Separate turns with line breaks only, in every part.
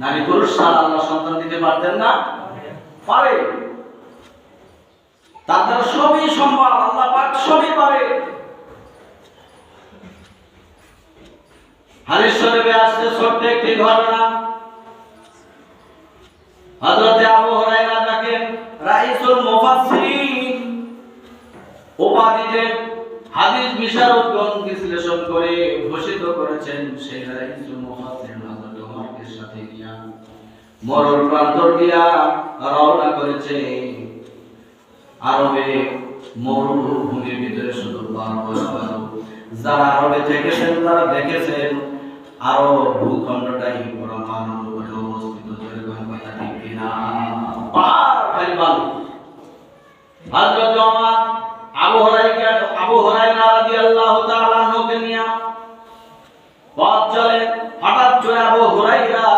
নারী পুরুষ ছাড়া আল্লাহ সন্তান দিতে পারতেন না। পারে। তার দ্বারা সবই সম্ভব, আল্লাহ পাক সবই পারে। হাদিস ছোট্ট একটি ঘটনা। আবু যাকে রাইসুল মুফাসসিরিন উপাধিতে হাদিস বিশারদগণ বিশ্লেষণ করে ঘোষিত করেছেন, সেই রাইসুল মুফাসসিরিন মরল প্রান্তর দিয়া রওনা করেছে। আরবে মরুভূমির ভিতরে শুধু পার। যারা আরবে থেকেছেন তারা দেখেছেন, আরও ভূখণ্ডটাই বড় মানব অবস্থিত যেরকম পার চলে। হঠাৎ আবু হুরায়রা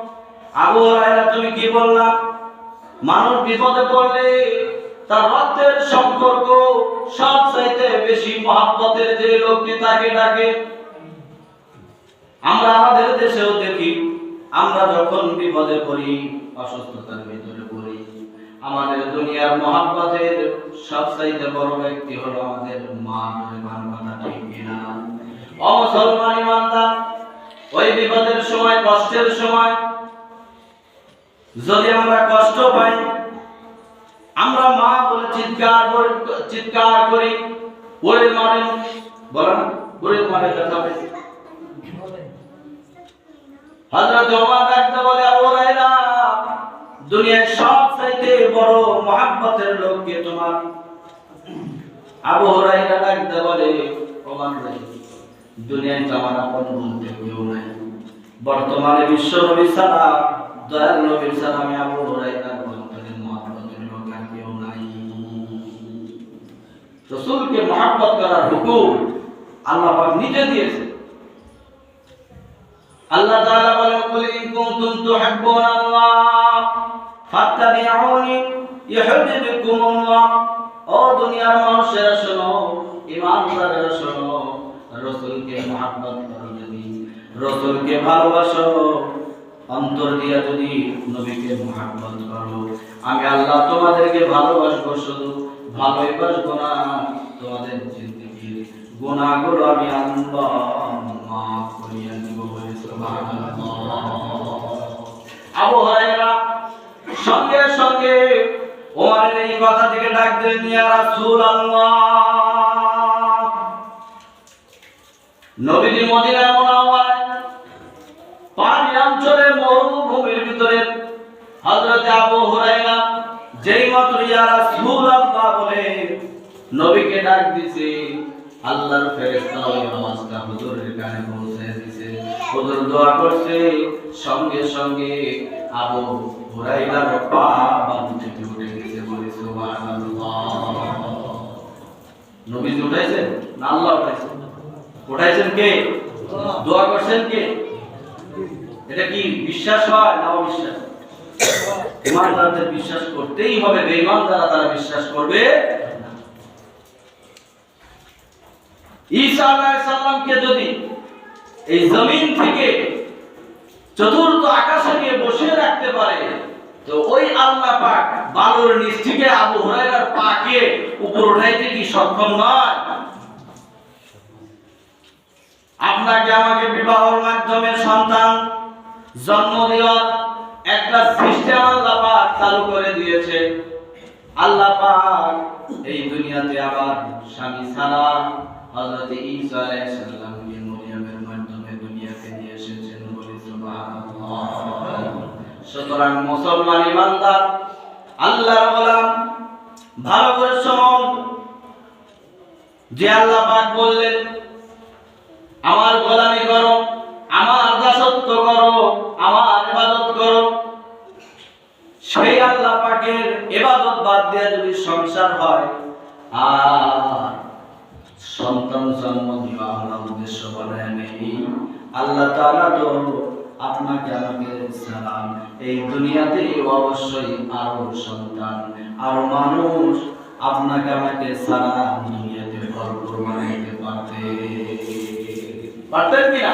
আবু তুমি কি বললা? বিপদে পড়লে তার রক্তের সম্পর্ক বেশি মহাব্বতের যে লোকটি তাকে ডাকে। আমরা আমাদের দেশেও দেখি, আমরা যখন বিপদে পড়ি, অসুস্থতার ভিতরে পড়ি, আমাদের দুনিয়ার মহাব্বতের বড় ব্যক্তি হলো আমাদের মা ঠিক কিনা। অমুসলমান ইমানদার, ওই বিপদের সময়, কষ্টের সময় যদি আমরা কষ্ট পাই, আমরা মা বলে চিৎকার করে, চিৎকার করি ওরে মারে বলেন ওরে মারে কথা বেশি হযরত ওমর ডাকতে বলে, আবু হুরায়রা, দুনিয়ার সব চাইতে বড় মহাব্বতের লোক কে তোমার? আবু হুরায়রা ডাকতে বলে, ওমর ভাই দুনিয়ায় আমার আপন বলতে কেউ নাই। বর্তমানে বিশ্ব নবী ছাড়া দয়াল নবীর আমি আবু হুরায়রার অন্তরে মহাব্বতের লোক কেউ নাই রসূলকে মহাব্বত করার হুকুম আল্লাহ পাক নিজে দিয়েছে আল্লাহ তাআলা বলেন কুল ইন কুনতুম তুহিব্বুনা আল্লাহ ফাত্তাবিউনি ইউহিব্বুকুমুল্লাহ ও দুনিয়ার মানুষেরা শোনো ইমানদারেরা শোনো রাসূলকে মহব্বত করো যদি রাসূলকে ভালোবাসো অন্তর দিয়া যদি নবীকে মহব্বত করো। আমি আল্লাহ তোমাদেরকে ভালোবাসবো শুধু ভালোই বাসবো না তোমাদের জিন্দেগির গুনাহগুলো আমি করিয়া দিব সঙ্গে সঙ্গে ওমরের এই কথা থেকে ডাক দিলেন ইয়া রাসূলুল্লাহ! নবীজি পাহাড়ি অঞ্চলে মরুভূমির ভিতরে হযরত আবু হুরায়রা যেই মাত্র ইয়া রাসূলুল্লাহ বলে নবীকে ডাক দিছে আল্লাহর ফেরেশতা ওই আওয়াজটা হুজুরের কানে পৌঁছে দিছে। হুজুর দোয়া করছে সঙ্গে সঙ্গে আবু হুরায়রার পা থেকে উঠে গেছে বলে সুবহানাল্লাহ। নবী উঠাইছেন না আল্লাহ উঠাইছেন? উঠাইছেন কে? দোয়া করছেন কে? এটা কি বিশ্বাস হয় না অবিশ্বাস? ইমানদারদের বিশ্বাস করতেই হবে, বেঈমান যারা তারা বিশ্বাস করবে ঈসা আলাইহিস সালামকে যদি এই জমিন থেকে চতুর্থ আকাশে নিয়ে বসিয়ে রাখতে পারে, তো ওই আল্লাহ পাক বালুর নিচ থেকে আবু হুরায়রার পাকে উপর উঠাইতে কি সক্ষম নয়? আপনাকে আমাকে বিবাহর মাধ্যমে সন্তান জন্ম দেওয়ার একটা সিস্টেম আল্লাহ পাক চালু করে দিয়েছে। আল্লাহ পাক এই দুনিয়াতে আবার স্বামী হযরত ঈসা আলাইহিস মরিয়মের মাধ্যমে দুনিয়াতে নিয়ে এসেছেন বলে সুবহানাল্লাহ। সুতরাং মুসলমান ইমানদার আল্লাহর গোলাম ভালো করে শুনুন যে আল্লাহ পাক বললেন, আমার গোলামি করো, আমার দাসত্ব করো, আমার ইবাদত করো। সেই আল্লাহ পাকের এবাদত বাদ দিয়ে যদি সংসার হয়, আর সন্তান জন্ম দেওয়া আমরা উদ্দেশ্য বানায় নেই। আল্লাহ তাআলা তো আপনাকে আমাকে সালাম। এই দুনিয়াতে অবশ্যই আরও সন্তান, আরও মানুষ আপনাকে আমাকে সারা দুনিয়াতে ভরপুর বানাইতে পারতে পারতেন কিনা?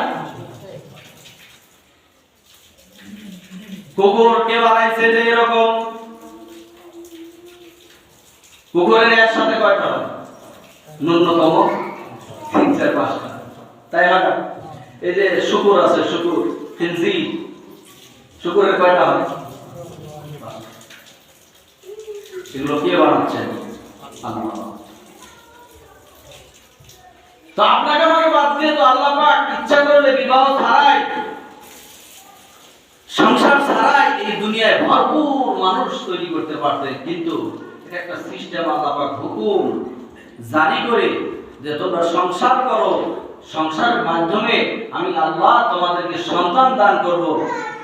কুকুর কে বানাইছে যে এরকম? কুকুরের একসাথে কয়টা ন্যূনতম তিন, চার, পাঁচটা। তাই না? এই যে শুকুর আছে, শুকুর ফিনজি শুকুরের কয়টা হয়? এগুলো কে আল্লাহ। তো আপনাকে আমাকে বাদ দিয়ে তো আল্লাহ পাক ইচ্ছা করলে বিবাহ ছাড়াই সংসার ছাড়াই এই দুনিয়ায় ভরপুর মানুষ তৈরি করতে পারতেন, কিন্তু এটা একটা সিস্টেম আল্লাহ পাক হুকুম জারি করে যে তোমরা সংসার করো। সংসারের মাধ্যমে আমি আল্লাহ তোমাদেরকে সন্তান দান করব।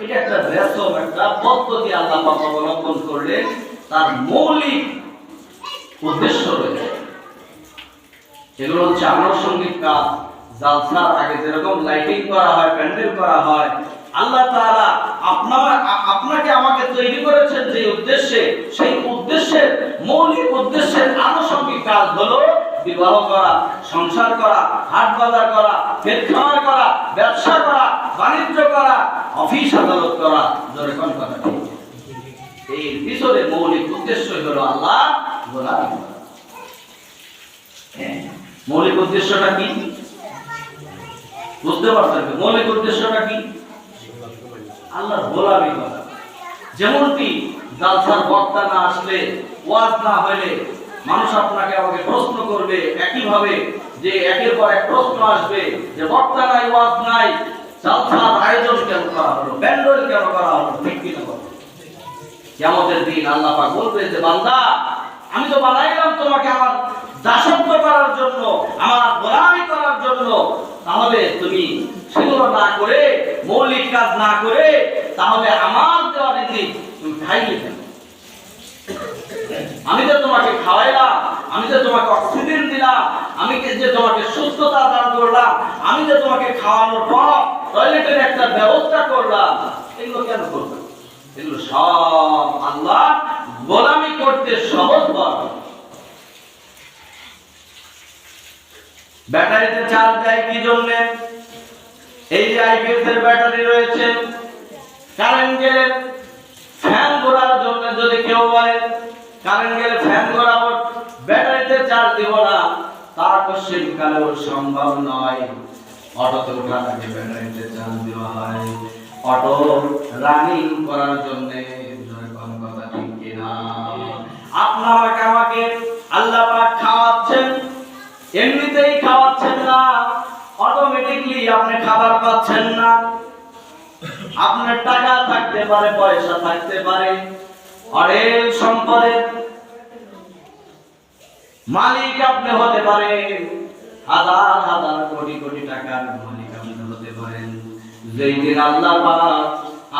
এটা একটা রেশম, একটা পদ্ধতি আল্লাহ অবলম্বন করলে তার মৌলিক উদ্দেশ্য রয়েছে এগুলো হচ্ছে আনুষঙ্গিক কাজ। জালসার আগে যেরকম লাইটিং করা হয়, প্যান্ডেল করা হয় আল্লাহ তাআলা আপনার আপনাকে আমাকে তৈরি করেছেন যে উদ্দেশ্যে সেই উদ্দেশ্যের মৌলিক উদ্দেশ্যের আনুষঙ্গিক কাজ হলো বিবাহ করা সংসার করা হাট বাজার করা পেট করা ব্যবসা করা বাণিজ্য করা অফিস আদালত করা জোরে কোন কথা এই পিছনে মৌলিক উদ্দেশ্য হলো আল্লাহ গোলামি। হ্যাঁ, মৌলিক উদ্দেশ্যটা কি বুঝতে পারছেন? মৌলিক উদ্দেশ্যটা কি আল্লাহর গোলামি করা যেমনটি জালসার বক্তা না আসলে ওয়াজ না হইলে মানুষ আপনাকে আমাকে প্রশ্ন করবে একইভাবে যে একের পর এক প্রশ্ন আসবে যে বক্তা নাই, ওয়াজ নাই, জালসার আয়োজন কেন করা হলো ব্যান্ডল কেন করা হলো, ঠিক কিনা বলো? কিয়ামতের দিন আল্লাহ পাক বলবে যে, বান্দা, আমি তো বানাইলাম তোমাকে আমার দাসত্ব করার জন্য, আমার গোলামি করার জন্য তাহলে তুমি সেগুলো না করে মৌলিক কাজ না করে তাহলে আমার দেওয়া নীতি তুমি খাইলে কেন আমি যে তোমাকে খাওয়াইলাম, আমি যে তোমাকে অক্সিজেন দিলাম, আমি যে তোমাকে সুস্থতা দান করলাম, আমি যে তোমাকে খাওয়ানোর পর টয়লেটের একটা ব্যবস্থা করলাম, এগুলো কেন করলাম এগুলো সব আল্লাহ গোলামি করতে সহজ বল। ব্যাটারিতে চার্জ দেয় কি জন্য? এই যে আইপিএস এর ব্যাটারি রয়েছে কারেন্ট গেলে ফ্যান ঘোরার জন্য যদি কেউ বলে কারেন্ট গেলে ফ্যান ঘোরাবো ব্যাটারিতে চার্জ দিব না, তার কোশ্চেন কালেও সম্ভব নয়। অটোতে ওঠার আগে ব্যাটারিতে চার্জ দেওয়া হয়। অটো রানিং করার জন্য কথা ঠিক কিনা? আপনি আমাকে আমাকে, আল্লাহ পাক খাওয়াচ্ছেন, এমনিতেই খাওয়াচ্ছেন না। অটোমেটিকলি আপনি খাবার পাচ্ছেন না। আপনার টাকা থাকতে পারে, পয়সা থাকতে পারে। অনেক সম্পদের মালিক আপনি হতে পারেন হাজার হাজার কোটি কোটি টাকার মালিক আপনি হতে পারেন। যেই দিন আল্লাহ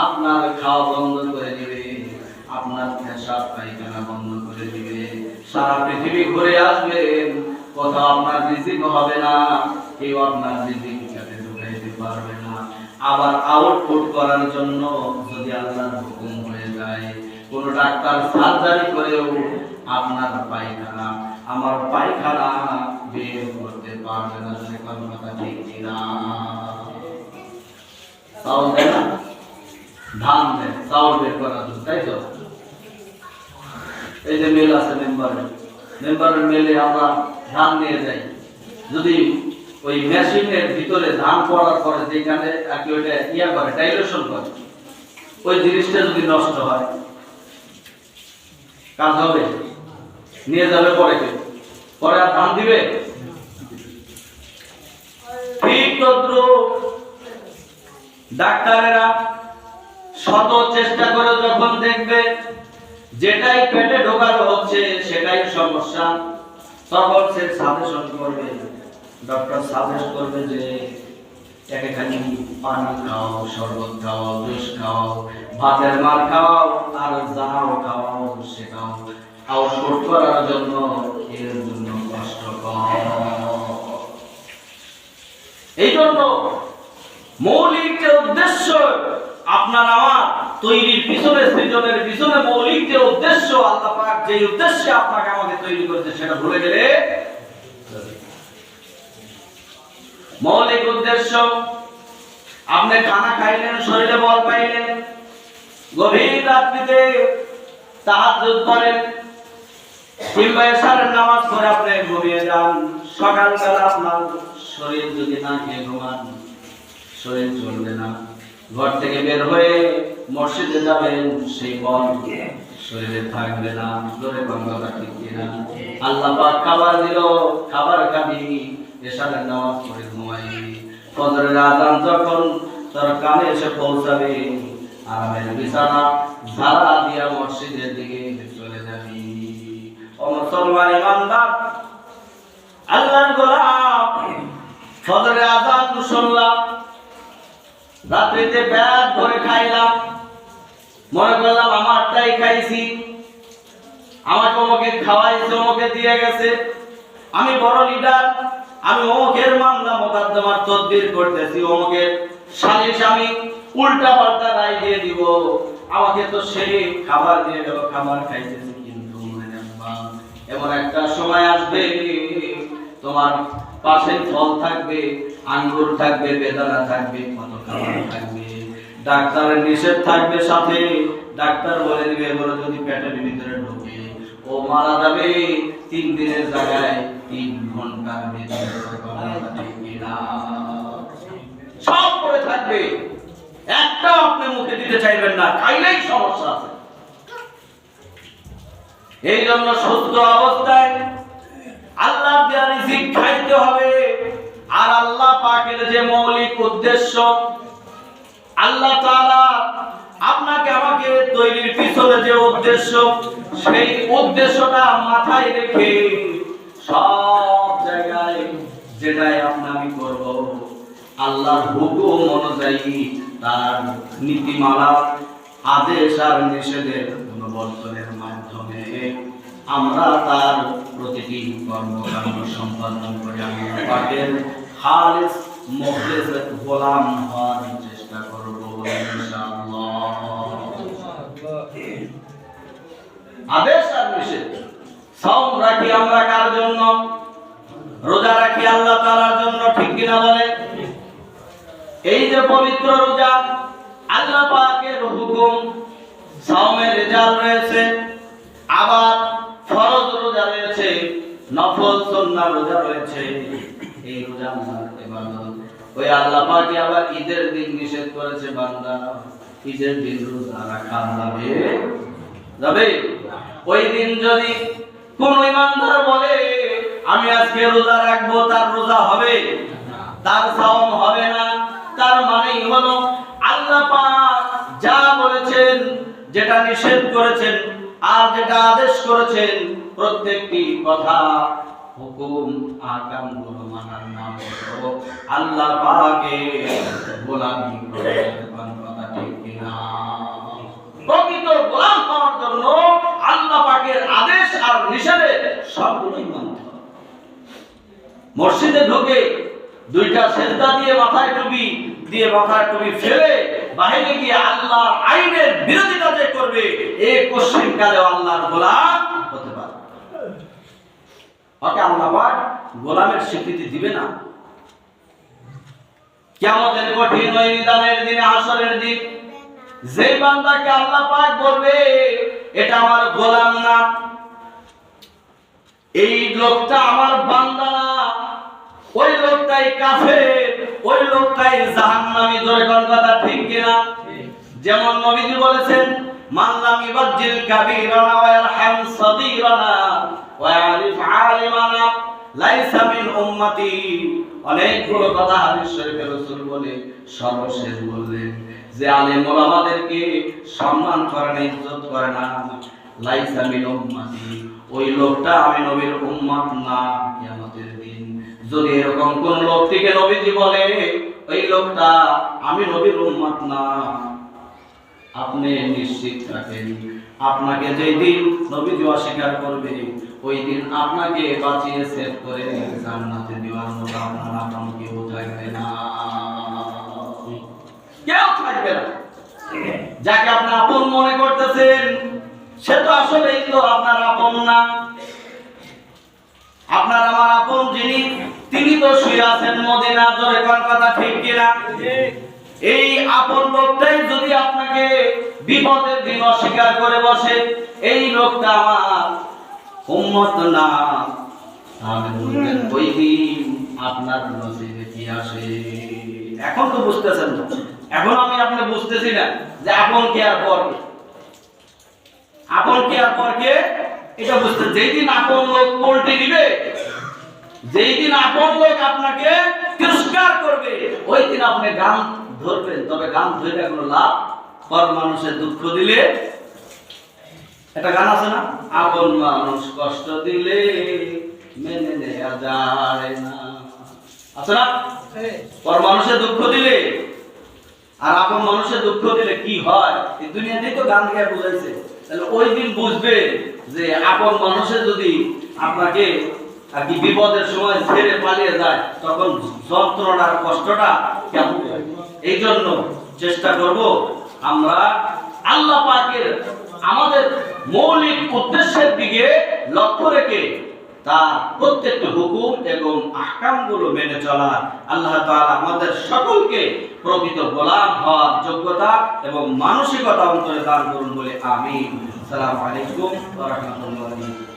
আপনার খাওয়া বন্ধ করে দিবে, আপনার পেশাব পায়খানা বন্ধ করে দিবে, সারা পৃথিবী ঘুরে আসবেন কোথাও আপনার রিজিক হবে না। কেউ আপনার রিজিক কাছে ঢুকাইতে পারবে না। আবার আউটপুট করার জন্য যদি আল্লাহর হুকুম হয়ে যায়, কোন ডাক্তার সার্জারি করেও আপনার পায়খানা, আমার পায়খানা বের করতে পারবে না কোনো কথা ঠিক কিনা? চাউল দেয় না? ধান দেয় চাউল বের করার জন্য তাই তো? এই যে মেল আছে মেম্বারের মেম্বারের মেলে আমরা ধান নিয়ে যাই। যদি ওই মেশিনের ভিতরে ধান পড়ার পরে যেখানে আর কি ওইটা ইয়া করে ডাইলেশন করে, ওই জিনিসটা যদি নষ্ট হয়, কাজ হবে। নিয়ে যাবে পরে কে? পরে আর ধান দিবে? ডাক্তারেরা শত চেষ্টা করে যখন দেখবে, যেটাই পেটে ঢোকানো হচ্ছে, সেটাই সমস্যা। সে সাজেশন করবে ডক্টর সাজেস্ট করবে যে পানি খাও, শরবত খাও জুস খাও, ভাতের মার খাওয়াও আর যাও শেখাও আউটপুট করার জন্য এর জন্য কষ্ট এই জন্য মৌলিক উদ্দেশ্য আপনার আমার তৈরির পিছনে, সৃজনের পিছনে মৌলিক যে উদ্দেশ্য, আল্লাহ পাক যে উদ্দেশ্যে আপনাকে আমাকে তৈরি করেছে সেটা ভুলে গেলে মৌলিক উদ্দেশ্য, আপনি খানা খাইলেন, শরীরে বল পাইলেন, গভীর রাত্রিতে তাহাজ্জুদ করেন, কিংবা এশারের নামাজ পড়ে আপনি ঘুমিয়ে যান। সকালবেলা আপনার শরীর যদি না খেয়ে ঘুমান, শরীর চলবে না। ঘর থেকে বের হয়ে মসজিদে যাবেন, সেই বল শরীরে থাকবে না, জোরে বাংলা ঠিক কিনা আল্লাহ পাক খাবার দিল, খাবার খাবি, এশারের নামাজ পড়ে ঘুমাইবি ফজরের আজান যখন তোর কানে এসে পৌঁছাবে, আরামের বিছানা ঝাড়া দিয়া মসজিদের দিকে চলে যাবি। ও মুসলমান ইমানদার আল্লাহর গোলাম, ফজরের আজান শুনলাম। রাত্রিতে ব্যাগ ভরে খাইলাম। মনে করলাম, আমারটাই খাইছি। আমাকে অমুকে খাওয়াইছে অমুকে দিয়ে গেছে। আমি বড় লিডার আমি অমুকের মামলা মোকদ্দমার তদবির করতেছি অমুকের সালিশ আমি উল্টা পাল্টা রায় দিয়ে দিব। আমাকে তো সে খাবার দিয়ে গেল, খাবার খাইতেছি কিন্তু, মনে এমন একটা সময় আসবে, তোমার পাশে ফল থাকবে। আঙ্গুর থাকবে, বেদানা থাকবে কত খাবার থাকবে। ডাক্তারের নিষেধ থাকবে সাথে। ডাক্তার বলে দিবে, এগুলো যদি পেটের ভিতরে ঢোকে। ও মারা যাবে তিন দিনের জায়গায়, তিন ঘণ্টার? সব করে থাকবে। একটাও আপনি মুখে দিতে চাইবেন না, খাইলেই সমস্যা আছে। এই জন্য সুস্থ অবস্থায় আল্লাহ দেওয়া রিজিক খাইতে হবে আর পাকের যে মৌলিক উদ্দেশ্য, আল্লাহ তাআলা আপনাকে আমাকে তৈরির পিছনে যে উদ্দেশ্য, সেই উদ্দেশ্যটা মাথায় রেখে সব জায়গায় যেটাই আপনি আমি করব, আল্লাহর হুকুম অনুযায়ী তার নীতিমালা, আদেশ আর নিষেধের অনুবর্তনের মাধ্যমে আমরা তার প্রতিটি কর্মকাণ্ড সম্পাদন করে। আমি পাকের খালিস গোলাম হওয়ার চেষ্টা করব আদেশ আর নিষেধ। রাখি আমরা কার জন্য? রোজা রাখি আল্লাহ তাআলার জন্য, ঠিক কিনা বলে এই যে পবিত্র রোজা, আল্লাহ পাকের হুকুম, সাওমের রেজাল্ট রয়েছে। আবার ফরজ রোজা রয়েছে, নফল সুন্নাহ রোজা রয়েছে। এই রোজা আল্লাহর ইবাদত। ওই আল্লাহ আবার ঈদের দিন নিষেধ করেছে, বান্দা। ঈদের দিন রোজা রাখা যাবে? যাবে? ওই দিন যদি কোন ইমানদার বলে, আমি আজকে রোজা রাখব, তার রোজা হবে। তার সাওম হবে না, তার মানেই হলো আল্লাহ যা বলেছেন, যেটা নিষেধ করেছেন আর যেটা আদেশ করেছেন, প্রত্যেকটি কথা হুকুম নাম আল্লাহ পাকে গোলামি ঠিক কিনা? প্রকৃত গোলাম হওয়ার জন্য আল্লাহ পাকের আদেশ আর নিষেধে সবগুলোই মানতে মসজিদে ঢোকে দুইটা সেজদা দিয়ে মাথায় টুপি দিয়ে মাথায় টুপি ফেলে বাইরে গিয়ে আল্লাহর আইনের বিরোধিতা যে করবে, এ কোশ্চিন কালে আল্লাহর গোলাম ওকে আল্লাহ পাক গোলামের স্বীকৃতি দিবে না। কঠিন ওই নিদানের দিনে আসরের দিন যে বান্দাকে আল্লাহ পাক বলবে এটা আমার গোলাম না। এই লোকটা আমার বান্দা না। ওই লোকটাই কাফের ওই লোকটাই জাহান্নামী। কথা ঠিক কিনা? যেমন নবীজি বলেছেন অনেকগুলো কথা হাদিস বলে, সর্বশেষ বললেন যে সম্মান করে না, ইজ্জত করে না লাইসা মিন উম্মতি ওই লোকটা আমি নবীর উম্মত না, কিয়ামতের দিন। যদি এরকম কোন লোকটিকে নবীজি বলে, ওই লোকটা আমি নবীর উম্মত না আপনি নিশ্চিত থাকেন আপনাকে যেই দিন নবীজি অস্বীকার করবে, ওই দিন আপনাকে বাঁচিয়ে সেভ করে জান্নাতে দেওয়ার মতো আপনার আপন কেউ থাকবে না কেউ থাকবে না। যাকে আপনি আপন মনে করতেছেন, সে তো আসলেই তো আপনার আপন না। আপনার আমার আপন যিনি, তিনি তো শুয়ে আছেন মদিনা জোরে কোন কথা ঠিক কিনা? এই আপন লোকটাই যদি আপনাকে বিপদের দিন অস্বীকার করে বসে, এই লোকটা আমার উম্মত না। তাহলে বলবেন, ওই দিন আপনার নসিবে কি আসে? এখন তো বুঝতেছেন না এখন আমি আপনি বুঝতেছি না যে আপন কে আপন কে এটা বুঝতে যেই দিন লোক দিবে, যেই দিন আপন লোক আপনাকে তিরস্কার করবে, ওই দিন আপনি গান ধরবেন তবে গান ধরে কোনো লাভ? পর মানুষের দুঃখ দিলে? একটা গান আছে না? আপন মানুষ কষ্ট দিলে, মেনে নেওয়া যায় না। আছে না? পর মানুষের দুঃখ দিলে, আর আপন মানুষের দুঃখ দিলে কি হয়? এই দুনিয়াতেই তো গান গিয়ে বুঝাইছে। তাহলে ওই দিন বুঝবে যে আপন মানুষের যদি আপনাকে আর কি বিপদের সময় ছেড়ে পালিয়ে যায়, তখন যন্ত্রণার কষ্টটা কেমন? এই জন্য চেষ্টা করব আমরা আল্লাহ পাকের আমাদের মৌলিক উদ্দেশ্যের দিকে লক্ষ্য রেখে তার প্রত্যেকটি হুকুম এবং আহকামগুলো মেনে চলা। আল্লাহ তাআলা আমাদের সকলকে প্রকৃত গোলাম হওয়ার যোগ্যতা এবং মানসিকতা অন্তরে দান করুন বলে আমিন। আসসালামু আলাইকুম রাহমাতুল্লাহি